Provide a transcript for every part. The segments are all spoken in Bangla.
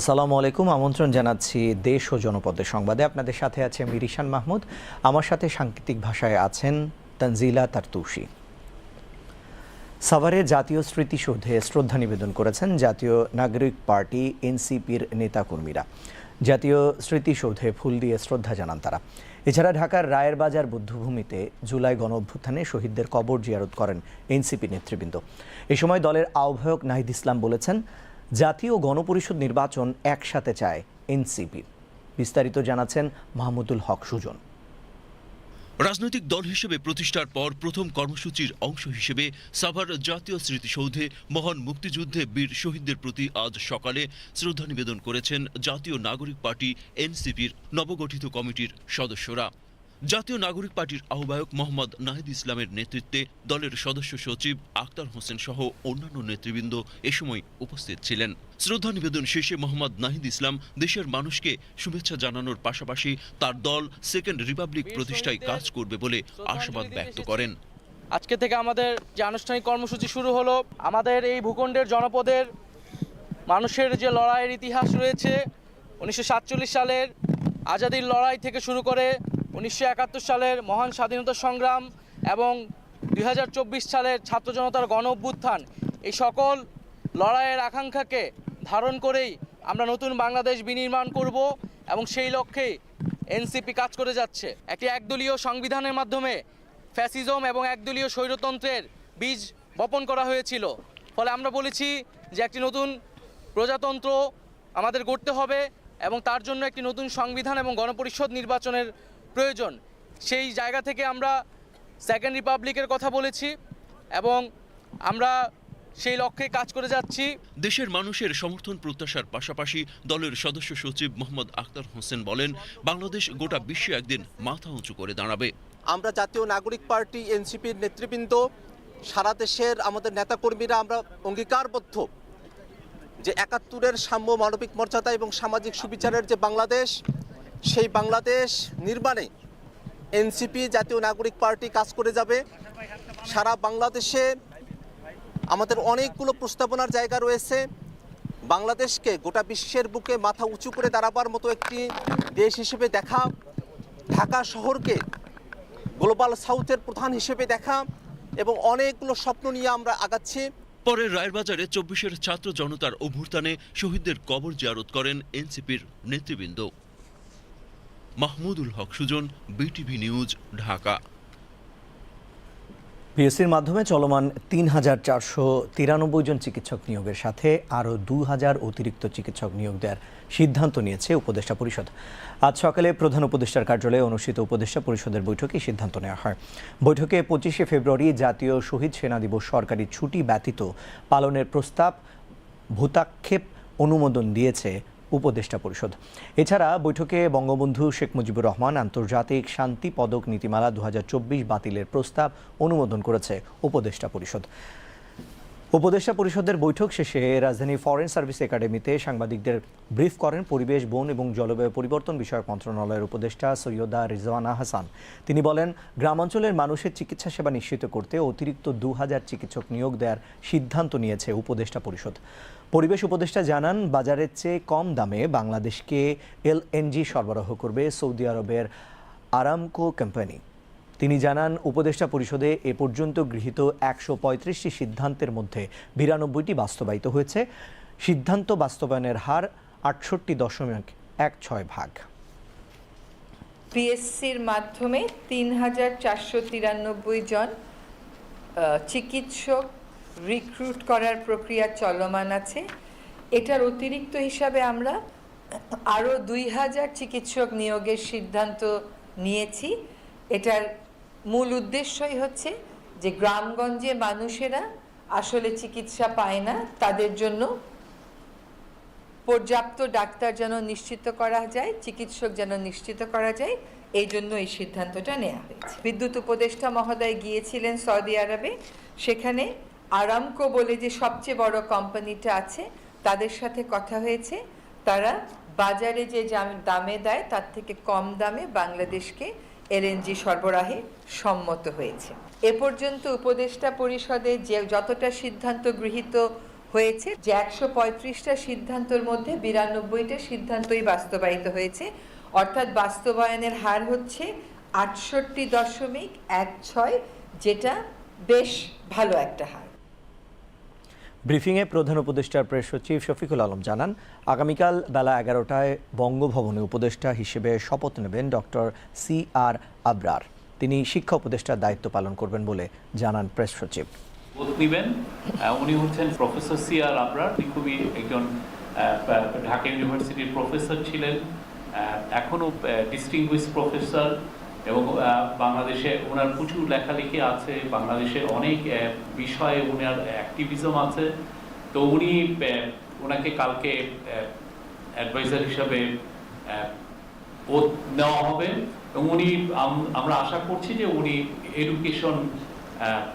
আসসালামু আলাইকুম, আমন্ত্রণ জানাচ্ছি দেশ ও জনপদের সংবাদে। আপনাদের সাথে আছে মিরিশান মাহমুদ। আমার সাথে সাংকেতিক ভাষায় আছেন তানজিলা তারতুষি সাভারে জাতীয় স্মৃতিসৌধে শ্রদ্ধা নিবেদন করেছেন জাতীয় নাগরিক পার্টি এনসিপির নেতাকর্মীরা। জাতীয় স্মৃতিসৌধে ফুল দিয়ে শ্রদ্ধা জানান তারা। এছাড়া ঢাকার রায়ের বাজার বুদ্ধভূমিতে জুলাই গণ অভ্যুত্থানে শহীদদের কবর জিয়ারত করেন এনসিপি নেতৃবৃন্দ। এ সময় দলের আহ্বায়ক নাহিদ ইসলাম বলেছেন জাতীয় গণপরিষদ নির্বাচন একসাথে চায় এনসিপি। বিস্তারিত জানাচ্ছেন মাহমুদুল হক সুজন। রাজনৈতিক দল হিসেবে প্রতিষ্ঠার পর প্রথম কর্মসূচির অংশ হিসেবে সাভার জাতীয় স্মৃতিসৌধে মহান মুক্তিযুদ্ধে বীর শহীদদের প্রতি আজ সকালে শ্রদ্ধা নিবেদন করেছেন জাতীয় নাগরিক পার্টি এনসিপির নবগঠিত কমিটির সদস্যরা। জাতীয় নাগরিক পার্টির আহ্বায়ক মোহাম্মদ নাহিদ ইসলামের নেতৃত্বে দলের সদস্য সচিব আক্তার হোসেন সহ অন্যান্য নেতৃবৃন্দ এ সময় উপস্থিত ছিলেন। শ্রদ্ধা নিবেদন শেষে মোহাম্মদ নাহিদ ইসলাম দেশের মানুষকে শুভেচ্ছা জানানোর পাশাপাশি তার দল সেকেন্ড রিপাবলিক প্রতিষ্ঠায় কাজ করবে বলে আশাবাদ ব্যক্ত করেন। আজকে থেকে আমাদের যে আনুষ্ঠানিক কর্মসূচি শুরু হলো, আমাদের এই ভূখণ্ডের জনপদের মানুষের যে লড়াইয়ের ইতিহাস রয়েছে, উনিশশো সাতচল্লিশ সালের আজাদির লড়াই থেকে শুরু করে উনিশশো একাত্তর সালের মহান স্বাধীনতা সংগ্রাম এবং দু হাজার চব্বিশ সালের ছাত্র জনতার গণ অভ্যুত্থান, এই সকল লড়াইয়ের আকাঙ্ক্ষাকে ধারণ করেই আমরা নতুন বাংলাদেশ বিনির্মাণ করব এবং সেই লক্ষ্যেই এনসিপি কাজ করে যাচ্ছে। একটি একদলীয় সংবিধানের মাধ্যমে ফ্যাসিজম এবং একদলীয় স্বৈরতন্ত্রের বীজ বপন করা হয়েছিল। ফলে আমরা বলেছি যে একটি নতুন প্রজাতন্ত্র আমাদের গড়তে হবে এবং তার জন্য একটি নতুন সংবিধান এবং গণপরিষদ নির্বাচনের প্রয়োজন। সেই জায়গা থেকে আমরা সেকেন্ড রিপাবলিকের কথা বলেছি এবং আমরা সেই লক্ষ্যে কাজ করে যাচ্ছি। দেশের মানুষের সমর্থন প্রত্যাশার পাশাপাশি দলের সদস্য সচিব মোহাম্মদ আক্তার হোসেন বলেন বাংলাদেশ গোটা বিশ্বে একদিন মাথা উঁচু করে দাঁড়াবে। আমরা জাতীয় নাগরিক পার্টি এনসিপির নেতৃবৃন্দ সারা দেশের আমাদের নেতাকর্মীরা আমরা অঙ্গীকারবদ্ধ যে একাত্তরের সাম্য মানবিক মর্যাদা এবং সামাজিক সুবিচারের যে বাংলাদেশ সেই বাংলাদেশ নির্মাণে এনসিপি, জাতীয় নাগরিক পার্টি কাজ করে যাবে। সারা বাংলাদেশে আমাদের অনেকগুলো প্রস্তাবনার জায়গা রয়েছে। বাংলাদেশকে গোটা বিশ্বের বুকে মাথা উঁচু করে দাঁড়াবার মতো একটি দেশ হিসেবে দেখা, ঢাকা শহরকে গ্লোবাল সাউথের প্রধান হিসেবে দেখা এবং অনেকগুলো স্বপ্ন নিয়ে আমরা আগাচ্ছি। পরে রায়ের বাজারে চব্বিশের ছাত্র জনতার অভ্যুত্থানে শহীদদের কবর জিয়ারত করেন এনসিপির নেতৃবৃন্দ। Mahmudul Haque Sujan, BTV news, Dhaka. পিএসসির মাধ্যমে চলমান তিন হাজার চারশো তিরানব্বই জন চিকিৎসক নিয়োগের সাথে আরও দু হাজার অতিরিক্ত চিকিৎসক নিয়োগ দেওয়ার সিদ্ধান্ত নিয়েছে উপদেষ্টা পরিষদ। আজ সকালে প্রধান উপদেষ্টার কার্যালয়ে অনুষ্ঠিত উপদেষ্টা পরিষদের বৈঠকে সিদ্ধান্ত নেওয়া হয়। বৈঠকে পঁচিশে ফেব্রুয়ারি জাতীয় শহীদ সেনা দিবস সরকারি ছুটি ব্যতীত পালনের প্রস্তাব, ভূতাক্ষেপ অনুমোদন দিয়েছে উপদেষ্টা পরিষদ। এছাড়া বৈঠকে বঙ্গবন্ধু শেখ মুজিবুর রহমান আন্তর্জাতিক শান্তি পদক নীতিমালা দু হাজার চব্বিশ বাতিলের প্রস্তাব অনুমোদন করেছে উপদেষ্টা পরিষদ। উপদেষ্টা পরিষদের বৈঠক শেষে রাজধানী ফরেন সার্ভিস একাডেমিতে সাংবাদিকদের ব্রিফ করেন পরিবেশ, বন এবং জলবায়ু পরিবর্তন বিষয়ক মন্ত্রণালয়ের উপদেষ্টা সৈয়দা রিজওয়ানা হাসান। তিনি বলেন, গ্রামাঞ্চলের মানুষের চিকিৎসা সেবা নিশ্চিত করতে অতিরিক্ত দু হাজার চিকিৎসক নিয়োগ দেওয়ার সিদ্ধান্ত নিয়েছে উপদেষ্টা পরিষদ। পরিবেশ উপদেষ্টা জানান, বাজারের চেয়ে কম দামে বাংলাদেশকে এলএনজি সরবরাহ করবে সৌদি আরবের আরামকো কোম্পানি। তিনি জানান, উপদেষ্টা পরিষদে এ পর্যন্ত গৃহীত একশো পঁয়ত্রিশটি সিদ্ধান্তের মধ্যে বিরানব্বইটি বাস্তবায়িত হয়েছে। সিদ্ধান্ত বাস্তবায়নের হার আটষট্টি দশমিক এক ছয় ভাগ। পিএসসির মাধ্যমে তিন হাজার চারশো তিরানব্বই জন চিকিৎসক রিক্রুট করার প্রক্রিয়া চলমান আছে। এটার অতিরিক্ত হিসাবে আমরা আরও দুই হাজার চিকিৎসক নিয়োগের সিদ্ধান্ত নিয়েছি। এটার মূল উদ্দেশ্যই হচ্ছে যে গ্রামগঞ্জে মানুষেরা আসলে চিকিৎসা পায় না, তাদের জন্য পর্যাপ্ত ডাক্তার যেন নিশ্চিত করা যায়, চিকিৎসক যেন নিশ্চিত করা যায়, এই জন্য এই সিদ্ধান্তটা নেওয়া হয়েছে। বিদ্যুৎ উপদেষ্টা মহোদয় গিয়েছিলেন সৌদি আরবে, সেখানে আরামকো বলে যে সবচেয়ে বড় কোম্পানিটা আছে, তাদের সাথে কথা হয়েছে। তারা বাজারে যে দামে দেয়, তার থেকে কম দামে বাংলাদেশকে এলএনজি সরবরাহে সম্মত হয়েছে। এ পর্যন্ত উপদেষ্টা পরিষদে যে যতটা সিদ্ধান্ত গৃহীত হয়েছে, যে একশো পঁয়ত্রিশটা সিদ্ধান্তর মধ্যে বিরানব্বইটা সিদ্ধান্তই বাস্তবায়িত হয়েছে। অর্থাৎ বাস্তবায়নের হার হচ্ছে আটষট্টি দশমিক এক ছয়, যেটা বেশ ভালো একটা হার। ব্রিফিংয়ে প্রধান উপদেষ্টার প্রেস সচিব শফিকুল আলম জানান, আগামীকাল বেলা এগারোটায় বঙ্গভবনে উপদেষ্টা হিসেবে শপথ নেবেন ডক্টর সি আর আবরার। তিনি শিক্ষা উপদেষ্টার দায়িত্ব পালন করবেন বলে জানান প্রেস সচিব। নিবেন। উনি হচ্ছেন প্রফেসর সি আর আবরার। তিনি খুবই একজন ঢাকা ইউনিভার্সিটির প্রফেসর ছিলেন। এখনও ডিস্টিংগুইশ প্রফেসর এবং বাংলাদেশে ওনার প্রচুর লেখালেখি আছে বাংলাদেশের অনেক বিষয়ে ওনার অ্যাক্টিভিজম আছে। তো উনি ওনাকে কালকে অ্যাডভাইজার হিসাবে নেওয়া হবে। এবং উনি আমরা আশা করছি যে উনি এডুকেশন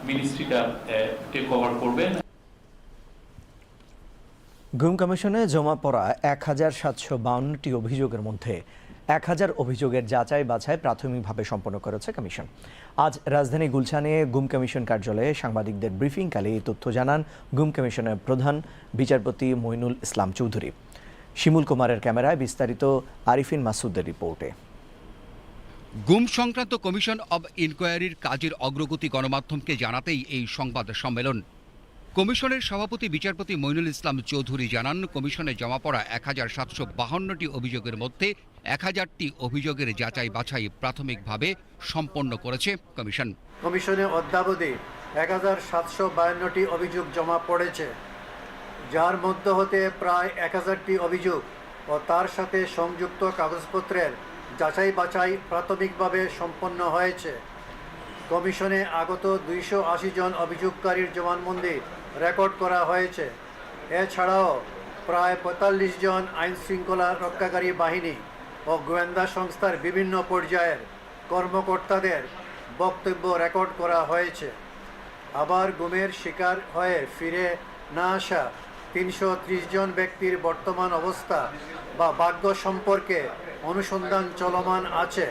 মিনিস্ট্রিটা টেক ওভার করবেন। গুম কমিশনে জমা পড়া এক হাজার সাতশো বাউন্নটি অভিযোগের মধ্যে এক হাজার অভিযোগের যাচাই বাছাই প্রাথমিকভাবে সম্পন্ন করেছে কমিশন। আজ রাজধানী গুলশানে গুম কমিশন কার্যালয়ে সাংবাদিকদের ব্রিফিংকালে এই তথ্য জানান গুম কমিশনের প্রধান বিচারপতি মইনুল ইসলাম চৌধুরী। শিমুল কুমারের ক্যামেরায় বিস্তারিত আরিফিন মাসুদের রিপোর্টে। গুম সংক্রান্ত কমিশন অব ইনকোয়ারির কাজের অগ্রগতি গণমাধ্যমকে জানাতেই এই সংবাদ সম্মেলন কমিশনের সভাপতি বিচারপতি মইনুল ইসলাম চৌধুরী জানান, কমিশনে জমা পড়া এক হাজার সাতশো বাহান্নটি অভিযোগের মধ্যে এক হাজারটি অভিযোগের যাচাই বাছাই প্রাথমিকভাবে সম্পন্ন করেছে কমিশন। কমিশনে অদ্যাবধি এক হাজার সাতশো বায়ান্নটি অভিযোগ জমা পড়েছে, যার মধ্য হতে প্রায় এক হাজারটি অভিযোগ ও তার সাথে সংযুক্ত কাগজপত্রের যাচাই বাছাই প্রাথমিকভাবে সম্পন্ন হয়েছে। কমিশনে আগত দুইশো আশি জন অভিযোগকারীর জবানবন্দি রেকর্ড করা হয়েছে। এছাড়াও প্রায় পঁয়তাল্লিশ জন আইন শৃঙ্খলা রক্ষাকারী বাহিনী ও গোয়েন্দা সংস্থার বিভিন্ন পর্যায়ের কর্মকর্তাদের বক্তব্য রেকর্ড করা হয়েছে। আবার গুমের শিকার হয়ে ফিরে না আসা তিনশো ত্রিশ জন ব্যক্তির বর্তমান অবস্থা বা ভাগ্য সম্পর্কে অনুসন্ধান চলমান আছে।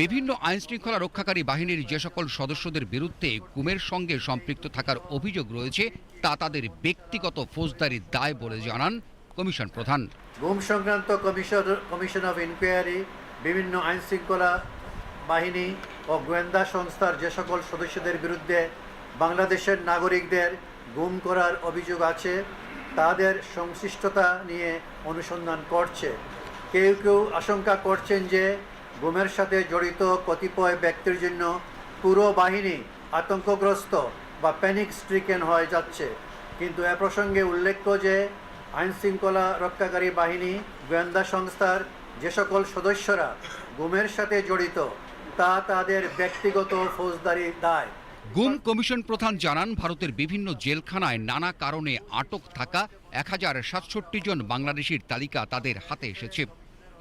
বিভিন্ন আইন শৃঙ্খলা রক্ষাকারী বাহিনীর যে সকল সদস্যদের বিরুদ্ধে গুমের সঙ্গে সম্পৃক্ত থাকার অভিযোগ রয়েছে, তা তাদের ব্যক্তিগত ফৌজদারি দায় বলে জানান কমিশন প্রধান। গুম সংক্রান্ত কমিশন কমিশন অফ ইনকোয়ারি, বিভিন্ন আইন শৃঙ্খলা বাহিনী ও গোয়েন্দা সংস্থার যে সকল সদস্যদের বিরুদ্ধে বাংলাদেশের নাগরিকদের গুম করার অভিযোগ আছে, তাদের সংশ্লিষ্টতা নিয়ে অনুসন্ধান করছে। কেউ কেউ আশঙ্কা করছেন যে গুমের সাথে জড়িত কতিপয় ব্যক্তির জন্য পুরো বাহিনী আতঙ্কগ্রস্ত বা প্যানিক স্ট্রিকেন হয়ে যাচ্ছে। কিন্তু এ প্রসঙ্গে উল্লেখ্য যে আইন শৃঙ্খলা রক্ষাকারী বাহিনী, গোয়েন্দা সংস্থার যে সকল সদস্যরা গুমের সাথে জড়িত, তা তাদের ব্যক্তিগত ফৌজদারি দায়। গুম কমিশন প্রধান জানান, ভারতের বিভিন্ন জেলখানায় নানা কারণে আটক থাকা এক হাজার সাতষট্টি জন বাংলাদেশির তালিকা তাদের হাতে এসেছে।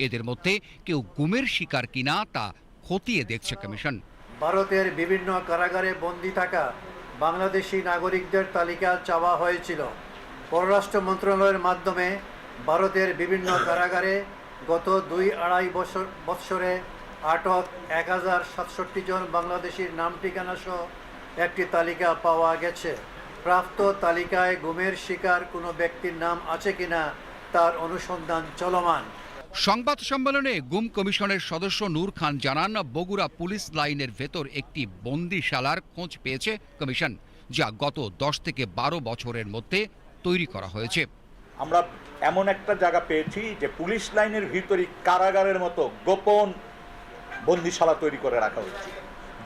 এদের মধ্যে কেউ গুমের শিকার কিনা তা খতিয়ে দেখছে কমিশন। ভারতের বিভিন্ন কারাগারে বন্দী থাকা বাংলাদেশি নাগরিকদের তালিকা চাওয়া হয়েছিল। পররাষ্ট্র মন্ত্রণালয়ের মাধ্যমে ভারতের বিভিন্ন কারাগারে গত দুই আড়াই বছর, বৎসরে আটক এক হাজার সাতষট্টি জন বাংলাদেশির নাম ঠিকানা সহ একটি তালিকা পাওয়া গেছে। প্রাপ্ত তালিকায় গুমের শিকার কোনো ব্যক্তির নাম আছে কিনা তার অনুসন্ধান চলমান। সংবাদ সম্মেলনে গুম কমিশনের সদস্য নূর খান জানান, বগুড়া পুলিশ লাইনের ভেতর একটি বন্দিশালার খোঁজ পেয়েছে কমিশন, যা গত দশ থেকে বারো বছরের মধ্যে তৈরি করা হয়েছে। আমরা এমন একটা জায়গা পেয়েছি যে পুলিশ লাইনের ভিতরই কারাগারের মতো গোপন বন্দিশালা তৈরি করে রাখা হয়েছে।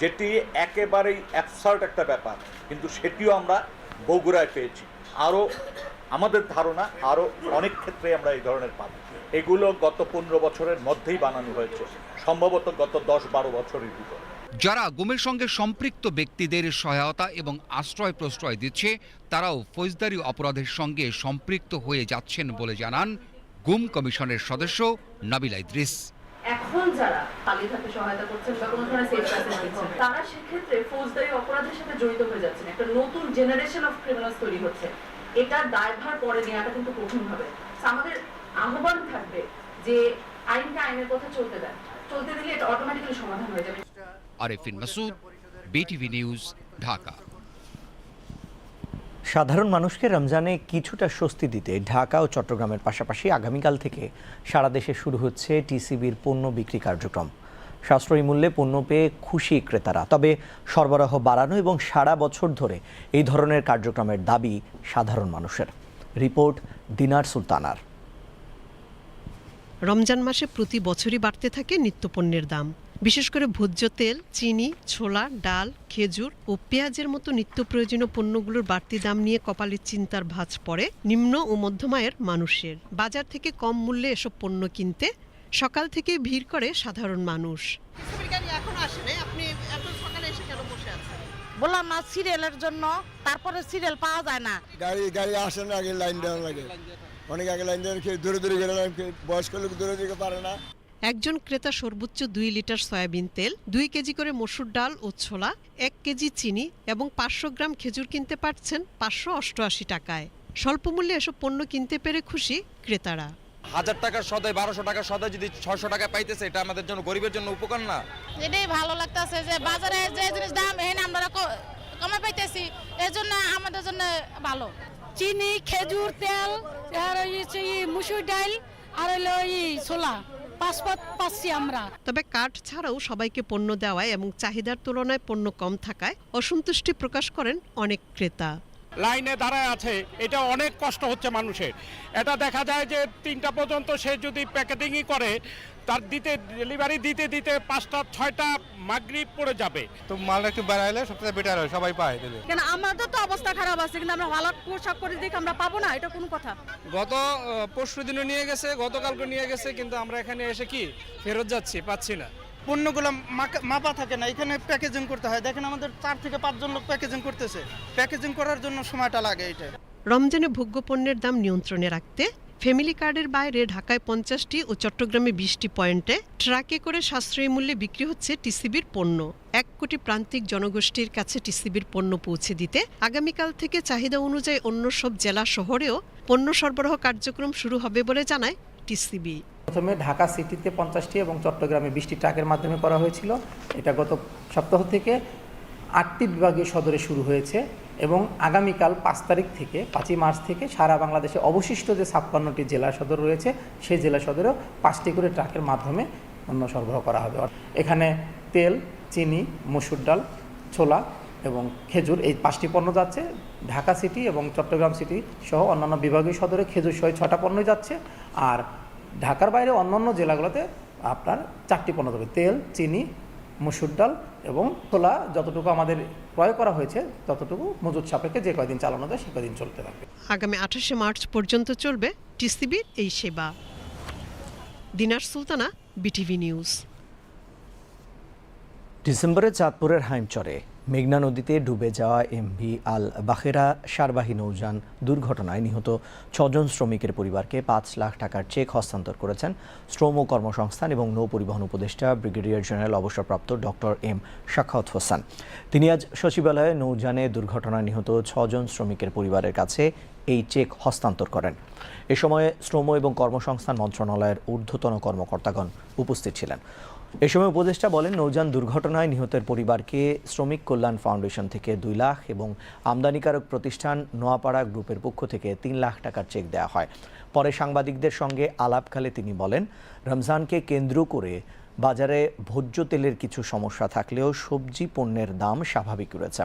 যেটি একেবারেই অ্যাবসার্ট একটা ব্যাপার, কিন্তু সেটিও আমরা বগুড়ায় পেয়েছি। আরও আমাদের ধারণা, আরও অনেক ক্ষেত্রে আমরা এই ধরনের পাবো। এগুলো গত পনেরো বছরের মধ্যেই বানানো হয়েছে। সম্ভবত গত দশ বারো বছরের ভিতর। যারা গুমের সঙ্গে সম্পৃক্ত ব্যক্তিদের সহায়তা এবং আশ্রয় প্রশ্রয় দিচ্ছে তারাও ফৌজদারি অপরাধের সঙ্গে সম্পৃক্ত হয়ে যাচ্ছেন বলে জানান গুম কমিশনের সদস্য নাবিলা ইদ্রিস। এখন যারা পালিয়ে থাকতে সহায়তা করছেন বা কোনো ধরনের সেফ দিচ্ছেন তারা সেক্ষেত্রে ফৌজদারি অপরাধের সাথে জড়িত হয়ে যাচ্ছেন। একটা নতুন জেনারেশন অফ ক্রিমিনালস তৈরি হচ্ছে। এটার দায়ভার পরে নেওয়াটা কিন্তু কঠিন হবে। আমাদের আহ্বান থাকবে যে আইনটা আইনের কথা চলতে দেন। চলতে দিলে এটা অটোমেটিক্যালি সমাধান হয়ে যাবে। Arefin Masud BTV news Dhaka. সাধারণ মানুষকে রমজানে কিছুটা স্বস্তি দিতে ঢাকা ও চট্টগ্রামের পাশাপাশি আগামীকাল থেকে সারা দেশে শুরু হচ্ছে টিসিবির পণ্য বিক্রি কার্যক্রম। সাশ্রয়ী মূল্যে পণ্য পেয়ে খুশি ক্রেতারা। তবে সরবরাহ বাড়ানো এবং সারা বছর ধরে এই ধরনের কার্যক্রমের দাবি সাধারণ মানুষের। রিপোর্ট দিনার সুলতানার। রমজান মাসে প্রতি বছরই বাড়তে থাকে নিত্যপণ্যের দাম। বিশেষ করে ভোজ্য তেল চিনি ছোলা ডাল খেজুর ও পেঁয়াজের মতো নিত্য প্রয়োজনীয় পণ্যগুলোর বাড়তি দাম নিয়ে কপালে চিন্তার ভাঁজ পড়ে নিম্ন ও মধ্যমায়ের মানুষের। বাজার থেকে কম মূল্যে এসব পণ্য কিনতে সকাল থেকে ভিড় করে সাধারণ মানুষ। বললাম না সিরিয়ালের জন্য তারপরে সিরিয়াল পাওয়া যায় না। গাড়ি গাড়ি আসে না আগে লাইন দেওয়া লাগে। অনেক আগে লাইন খেয়ে দূরে দূরে গেলে বয়স্ক লোক দূরে দিকে পারে না। একজন ক্রেতা সর্বোচ্চ দুই লিটার সয়াবিন তেল দুই কেজি করে মসুর ডাল ও ছোলা এক কেজি চিনি এবং পাঁচশো গ্রাম খেজুর কিনতে পারছেন পাঁচশো অষ্টআশি টাকায়। স্বল্প মূল্যে এসব পণ্য কিনতে পেরে খুশি ক্রেতারা। হাজার টাকার সদায় বারোশো টাকার সদায় যদি ছশো টাকা পাইতেছে এটা আমাদের জন্য গরিবের জন্য উপকার না? এটাই ভালো লাগতেছে যে বাজারে যে জিনিস দাম এখানে আমরা কমে পাইতেছি এর জন্য আমাদের জন্য ভালো। চিনি খেজুর তেল আর মুসুর ডাল আর হইল ছোলা পাসপোর্ট পাচ্ছি আমরা তবে কাঠ ছাড়াও সবাইকে পণ্য দেওয়ায় এবং চাহিদার তুলনায় পণ্য কম থাকায় অসন্তুষ্টি প্রকাশ করেন অনেক ক্রেতা। লাইনে দাঁড়ায় আছে এটা অনেক কষ্ট হচ্ছে মানুষের। এটা দেখা যায় যে তিনটা পর্যন্ত সে যদি প্যাকেটিংই করে তার দিতে ডেলিভারি দিতে দিতে পাঁচটা ছয়টা মাগরিব পড়ে যাবে। তো মালটা একটু বেড়াইলে সবথেকে বেটার হয় সবাই পায় দিলে কেন আমাদের তো অবস্থা খারাপ আছে কিন্তু আমরা ভালো পোশাক করে দিকে আমরা পাবো না এটা কোনো কথা? গত পরশু দিনও নিয়ে গেছে গতকালকে নিয়ে গেছে কিন্তু আমরা এখানে এসে কি ফেরত যাচ্ছি পাচ্ছি না। পণ্যগুলো মাপা থাকে না এখানে প্যাকেজিং করতে হয়। দেখেন আমাদের চার থেকে পাঁচজন লোক প্যাকেজিং করতেছে। প্যাকেজিং করার জন্য সময়টা লাগে এটা রমজানে ভোগ্য পণ্যের দাম নিয়ন্ত্রণে রাখতে ফ্যামিলি কার্ডের বাইরে ঢাকায় পঞ্চাশটি ও চট্টগ্রামে বিশটি পয়েন্টে ট্রাকে করে সাশ্রয়ী মূল্যে বিক্রি হচ্ছে টিসিবির পণ্য। এক কোটি প্রান্তিক জনগোষ্ঠীর কাছে টিসিবির পণ্য পৌঁছে দিতে আগামীকাল থেকে চাহিদা অনুযায়ী অন্য সব জেলা শহরেও পণ্য সরবরাহ কার্যক্রম শুরু হবে বলে জানায় টিসিবি। প্রথমে ঢাকা সিটিতে পঞ্চাশটি এবং চট্টগ্রামে বিশটি ট্রাকের মাধ্যমে করা হয়েছিল। এটা গত সপ্তাহ থেকে আটটি বিভাগীয় সদরে শুরু হয়েছে। এবং আগামীকাল পাঁচ তারিখ থেকে, পাঁচই মার্চ থেকে সারা বাংলাদেশে অবশিষ্ট যে ছাপ্পান্নটি জেলা সদর রয়েছে, সেই জেলা সদরেও পাঁচটি করে ট্রাকের মাধ্যমে পণ্য সরবরাহ করা হবে। এখানে তেল, চিনি, মসুর ডাল, ছোলা এবং খেজুর, এই পাঁচটি পণ্য যাচ্ছে। ঢাকা সিটি এবং চট্টগ্রাম সিটি সহ অন্যান্য বিভাগীয় সদরে খেজুর সহ ছটা পণ্য যাচ্ছে। আর ঢাকার বাইরে অন্যান্য জেলাগুলোতে আপনার চারটি পণ্য যাবে তেল, চিনি, মসুর ডাল এবং ছোলা, যতটুকু আমাদের ক্রয় করা হয়েছে ততটুকু মজুদ সাপেক্ষে যে কয়দিন চালানো যায় সে কয়দিন চলতে থাকবে। আগামী আঠাশে মার্চ পর্যন্ত চলবে টিসিবির এই সেবা। Dinar Sultana BTV news. ডিসেম্বরে চাঁদপুরের হাইমচরে। মেঘনা নদীতে ডুবে যাওয়া এমভি আল বাখেরা সারবাহী নৌযান দুর্ঘটনায় নিহত ছজন শ্রমিকের পরিবারকে পাঁচ লাখ টাকার চেক হস্তান্তর করেছেন শ্রম ও কর্মসংস্থান এবং নৌ পরিবহন উপদেষ্টা ব্রিগেডিয়ার জেনারেল অবসরপ্রাপ্ত ডক্টর এম শাখাওয়াত হোসেন। তিনি আজ সচিবালয়ে নৌযানে দুর্ঘটনায় নিহত ছজন শ্রমিকের পরিবারের কাছে এই চেক হস্তান্তর করেন। এ সময় শ্রম এবং কর্মসংস্থান মন্ত্রণালয়ের ঊর্ধ্বতন কর্মকর্তাগণ উপস্থিত ছিলেন। এ সময় উপদেষ্টা বলেন, নৌযান দুর্ঘটনায় নিহতের পরিবারকে শ্রমিক কল্যাণ ফাউন্ডেশন থেকে দুই লাখ এবং আমদানিকারক প্রতিষ্ঠান নোয়াপাড়া গ্রুপের পক্ষ থেকে তিন লাখ টাকার চেক দেওয়া হয়। পরে সাংবাদিকদের সঙ্গে আলাপকালে তিনি বলেন, রমজানকে কেন্দ্র করে বাজারে ভোজ্য তেলের কিছু সমস্যা থাকলেও সবজি পণ্যের দাম স্বাভাবিক রয়েছে।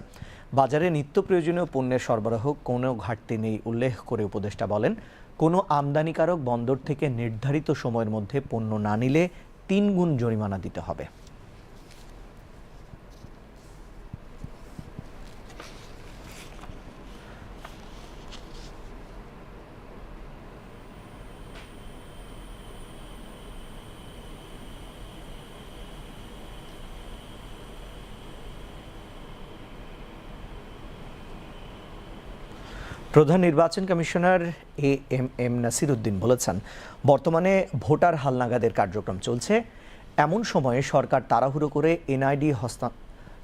বাজারে নিত্য প্রয়োজনীয় পণ্যের সরবরাহ কোনো ঘাটতি নেই উল্লেখ করে উপদেষ্টা বলেন, কোনো আমদানিকারক বন্দর থেকে নির্ধারিত সময়ের মধ্যে পণ্য না নিলে তিন গুণ জরিমানা দিতে হবে। প্রধান নির্বাচন commissioner A M M Nasir Uddin বলেছেন, বর্তমানে ভোটার হালনাগাদের কার্যক্রম চলছে। এমন সময়ে সরকার তাড়াহুড়ো করে এনআইডি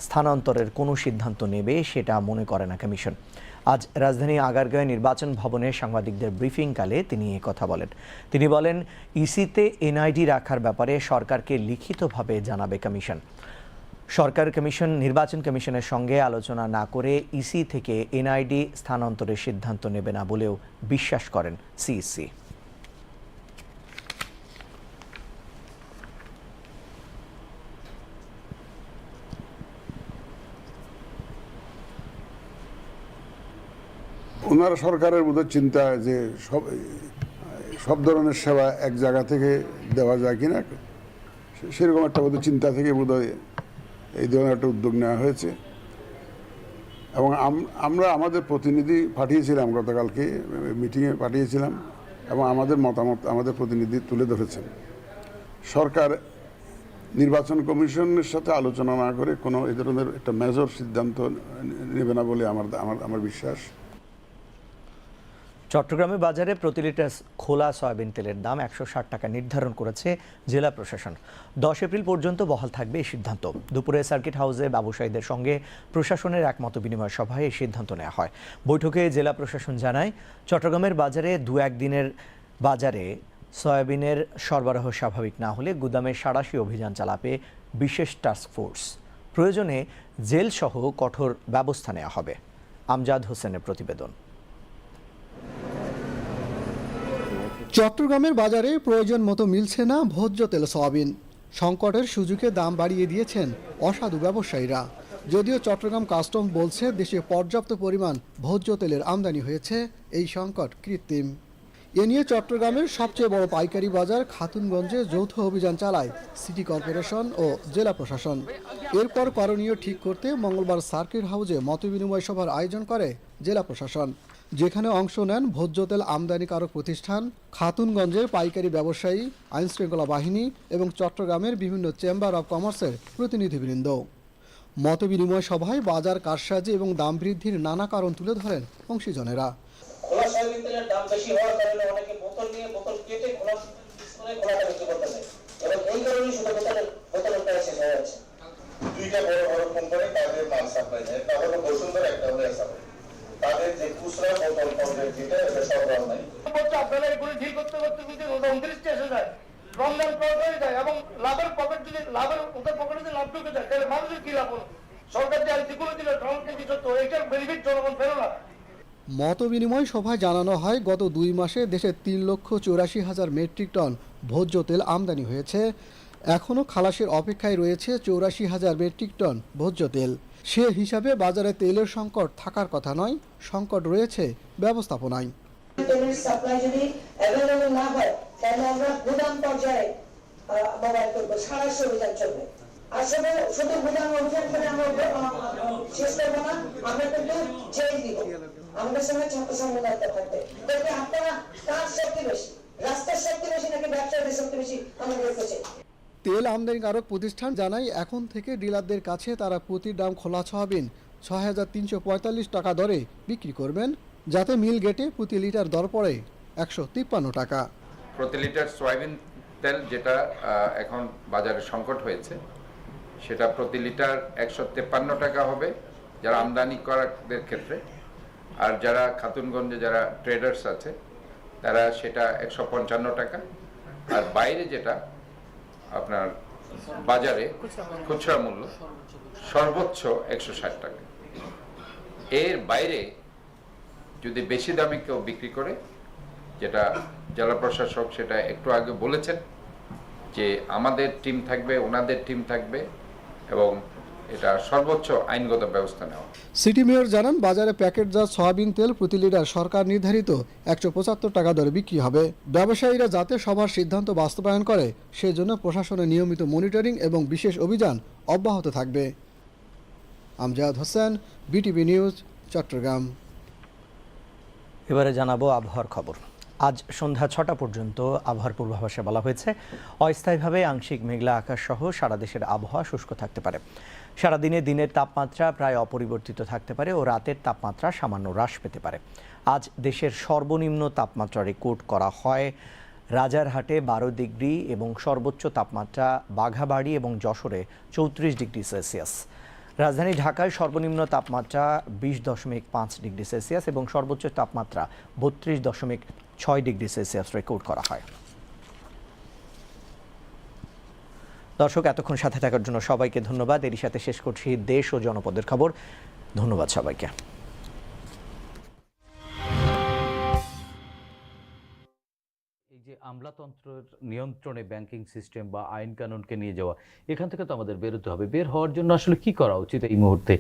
স্থানান্তরের কোনো সিদ্ধান্ত নেবে সেটা মনে করে না কমিশন। আজ রাজধানী আগারগাঁও নির্বাচন ভবনে সাংবাদিকদের ব্রিফিংকালে তিনি এ কথা বলেন। তিনি বলেন, ইসিতে এনআইডি রাখার ব্যাপারে সরকারকে লিখিতভাবে জানাবে কমিশন। সরকার কমিশন, নির্বাচন কমিশনের সঙ্গে আলোচনা না করে ইসি থেকে এনআইডি স্থানান্তরের সিদ্ধান্ত নেবে না বলেও বিশ্বাস করেন সিইসি ওনারা সরকারের বোধহয় চিন্তা যে সব সব ধরনের সেবা এক জায়গা থেকে দেওয়া যায় কিনা সেরকম একটা বোধহয় চিন্তা থেকে বোধহয় এই ধরনের একটা উদ্যোগ নেওয়া হয়েছে। এবং আমরা আমাদের প্রতিনিধি পাঠিয়েছিলাম গতকালকে, মিটিংয়ে পাঠিয়েছিলাম এবং আমাদের মতামত, আমাদের প্রতিনিধি তুলে ধরেছেন। সরকার, নির্বাচন কমিশনের সাথে আলোচনা না করে কোনো এ ধরনের একটা মেজর সিদ্ধান্ত নেবে না বলে আমার আমার আমার বিশ্বাস। চট্টগ্রামে বাজারে প্রতি লিটার খোলা সয়াবিন তেলের দাম একশো ষাট টাকা নির্ধারণ করেছে জেলা প্রশাসন। দশ এপ্রিল পর্যন্ত বহাল থাকবে এই সিদ্ধান্ত। দুপুরে সার্কিট হাউসে ব্যবসায়ীদের সঙ্গে প্রশাসনের একমত বিনিময় সভায় এই সিদ্ধান্ত নেওয়া হয়। বৈঠকে জেলা প্রশাসন জানায়, চট্টগ্রামের বাজারে দু একদিনের বাজারে সয়াবিনের সরবরাহ স্বাভাবিক না হলে গুদামে সাড়াশি অভিযান চালাবে বিশেষ টাস্ক ফোর্স প্রয়োজনে জেলসহ কঠোর ব্যবস্থা নেওয়া হবে। আমজাদ হোসেনের প্রতিবেদন। চট্টগ্রামের বাজারে প্রয়োজন মতো মিলছে না ভোজ্য তেল সয়াবিন। সংকটের সুযোগে দাম বাড়িয়ে দিয়েছেন অসাধু ব্যবসায়ীরা। যদিও চট্টগ্রাম কাস্টম বলছে, দেশে পর্যাপ্ত পরিমাণ ভোজ্য তেলের আমদানি হয়েছে, এই সংকট কৃত্রিম। এ নিয়ে চট্টগ্রামের সবচেয়ে বড় পাইকারি বাজার খাতুনগঞ্জে যৌথ অভিযান চালায় সিটি কর্পোরেশন ও জেলা প্রশাসন। এরপর করণীয় ঠিক করতে মঙ্গলবার সার্কিট হাউসে মতবিনিময় সভার আয়োজন করে জেলা প্রশাসন। যেখানে অংশ নেন ভোজ্য তেল আমদানিকারক প্রতিষ্ঠান খাতুনগঞ্জের পাইকারি ব্যবসায়ী আইনশৃঙ্খলা বাহিনী এবং চট্টগ্রামের বিভিন্ন চেম্বার অব কমার্সের প্রতিনিধিবৃন্দ। মতবিনিময় সভায় বাজার কারসাজি এবং দাম বৃদ্ধির নানা কারণ তুলে ধরেন অংশীজনেরা। খোলা সয়াবিন তেলের দাম বেশি হওয়ার কারণে অনেকে বোতল নিয়ে বোতল কেটে খোলা খোলাটা বিক্রি করতেছে এবং এই কারণেই শুধু বোতলের বোতলের প্রায় শেষ হয়ে যাচ্ছে। দুইটা বড় বড় কোম্পানি তাদের মাল সাপ্লাই দেয়। একটা হলো বসুন্ধরা একটা হলো তাদের যে খুচরা বোতল পণ্যের যেটা এটা সরবরাহ নাই। বলছে আপনারা এগুলো ঠিক করতে করতে যদি উনত্রিশটা এসে যায়। রমজান হয়ে যায় এবং লাভের পকেট যদি লাভের ওদের পকেটে যদি লাভ ঢুকে যায় তাহলে মানুষের কি লাভ হলো? সরকার যে দিল কেজি সত্য এইটার বেনিফিট জনগণ পেল না। মত বিনিময় সভায় জানানো হয় গত দুই মাসে দেশে তিন লক্ষ চৌরাশি হাজার মেট্রিক টন ভোজ্য তেল আমদানি হয়েছে। এখনও খালাসের অপেক্ষায় রয়েছে চৌরাশি হাজার মেট্রিক টন ভোজ্য তেল। সে হিসাবে বাজারে তেলের সংকট থাকার কথা নয়, সংকট রয়েছে ব্যবস্থাপনায়। রাস্তার বেশি নাকি ব্যবসায়ীদের শক্তি বেশি? আমাদের কাছে। তেল আমদানিকারক প্রতিষ্ঠান জানায়, এখন থেকে ডিলারদের কাছে তারা প্রতি দাম খোলা সয়াবিন ছয় হাজার তিনশো পঁয়তাল্লিশ টাকা দরে বিক্রি করবেন, যাতে মিল গেটে প্রতি লিটার দর পড়ে একশো তিপ্পান্ন টাকা। প্রতি লিটার সয়াবিন তেল যেটা এখন বাজারে সংকট হয়েছে, সেটা প্রতি লিটার একশো তেপ্পান্ন টাকা হবে, যারা আমদানি করাদের ক্ষেত্রে। আর যারা খাতুনগঞ্জে যারা ট্রেডার্স আছে, তারা সেটা একশো পঞ্চান্ন টাকা। আর বাইরে যেটা আপনার বাজারে খুচরা মূল্য সর্বোচ্চ একশো ষাট টাকা। এর বাইরে যদি বেশি দামে কেউ বিক্রি করে, যেটা জেলা প্রশাসক সেটা একটু আগে বলেছেন যে আমাদের টিম থাকবে, ওনাদের টিম থাকবে এবং এটা সর্বোচ্চ আইনগত ব্যবস্থা নেওয়া। সিটি মেয়র জানান বাজারে প্যাকেটজাত সয়াবিন তেল প্রতি লিটার সরকার নির্ধারিত একশো পঁচাত্তর টাকা দরে বিক্রি হবে। ব্যবসায়ীরা যাতে সবার সিদ্ধান্ত বাস্তবায়ন করে সেজন্য প্রশাসনের নিয়মিত মনিটরিং এবং বিশেষ অভিযান অব্যাহত থাকবে। Amjad Hossain BTV news Chattogram. এবারে জানাব আবহাওয়ার খবর। আজ সন্ধ্যা ছটা পর্যন্ত আবহাওয়ার পূর্বাভাসে বলা হয়েছে অস্থায়ীভাবে আংশিক মেঘলা আকাশ সহ সারা দেশের আবহাওয়া শুষ্ক থাকতে পারে। সারাদিনে দিনের তাপমাত্রা প্রায় অপরিবর্তিত থাকতে পারে ও রাতের তাপমাত্রা সামান্য হ্রাস পেতে পারে। আজ দেশের সর্বনিম্ন তাপমাত্রা রেকর্ড করা হয় রাজারহাটে বারো ডিগ্রি এবং সর্বোচ্চ তাপমাত্রা বাঘাবাড়ি এবং যশোরে চৌত্রিশ ডিগ্রি সেলসিয়াস। রাজধানী ঢাকায় সর্বনিম্ন তাপমাত্রা বিশ দশমিক পাঁচ ডিগ্রি সেলসিয়াস এবং সর্বোচ্চ তাপমাত্রা বত্রিশ দশমিক ছয় ডিগ্রি সেলসিয়াস রেকর্ড করা হয়। দর্শক, এতক্ষণ সাথে থাকার জন্য সবাইকে ধন্যবাদ। এরই সাথে শেষ করছি দেশ ও জনপদের খবর। ধন্যবাদ সবাইকে। যে আমলাতন্ত্রের নিয়ন্ত্রণে ব্যাংকিং সিস্টেম বা আইন কানুনকে নিয়ে যাওয়া, এখান থেকে তো আমাদের বেরোতে হবে। বের হওয়ার জন্য আসলে কি করা উচিত এই মুহূর্তে?